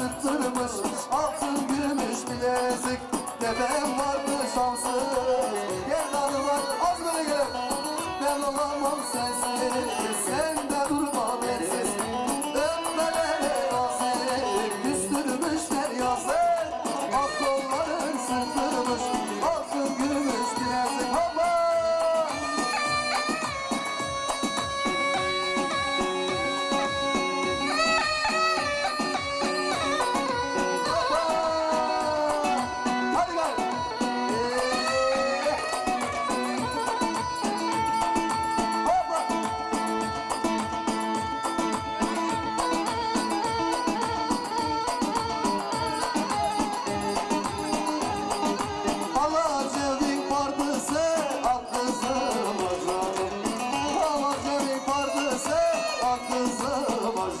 takmış Altın gümüş bilezik. Dedem vardı şanssız Gel hanıma az böyle gel. Ben olamam sensiz. Sen de durma bensiz. Öpmelere nazik Küstürmüşler yazık Ak kolların sıkılmış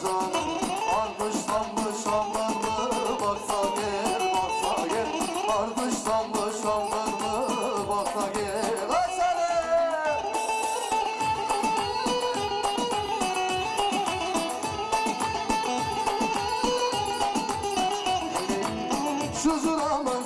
ajanım Ardışlanmış anlarını baksa gel baksa gel. Ardışlanmış anlarını baksa gel. Aşağı Şu zuramın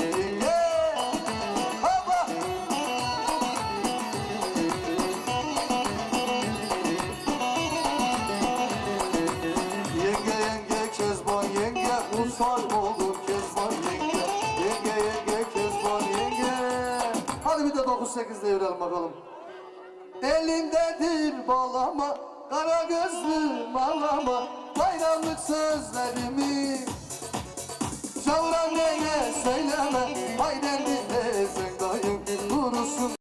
yenge! Yenge kezban yenge oldum kezban yenge Yenge kezban yenge Hadi bir de 9-8 devirelim bakalım Elindedir balama Kara gözlü malama Bayramlık sözlerimi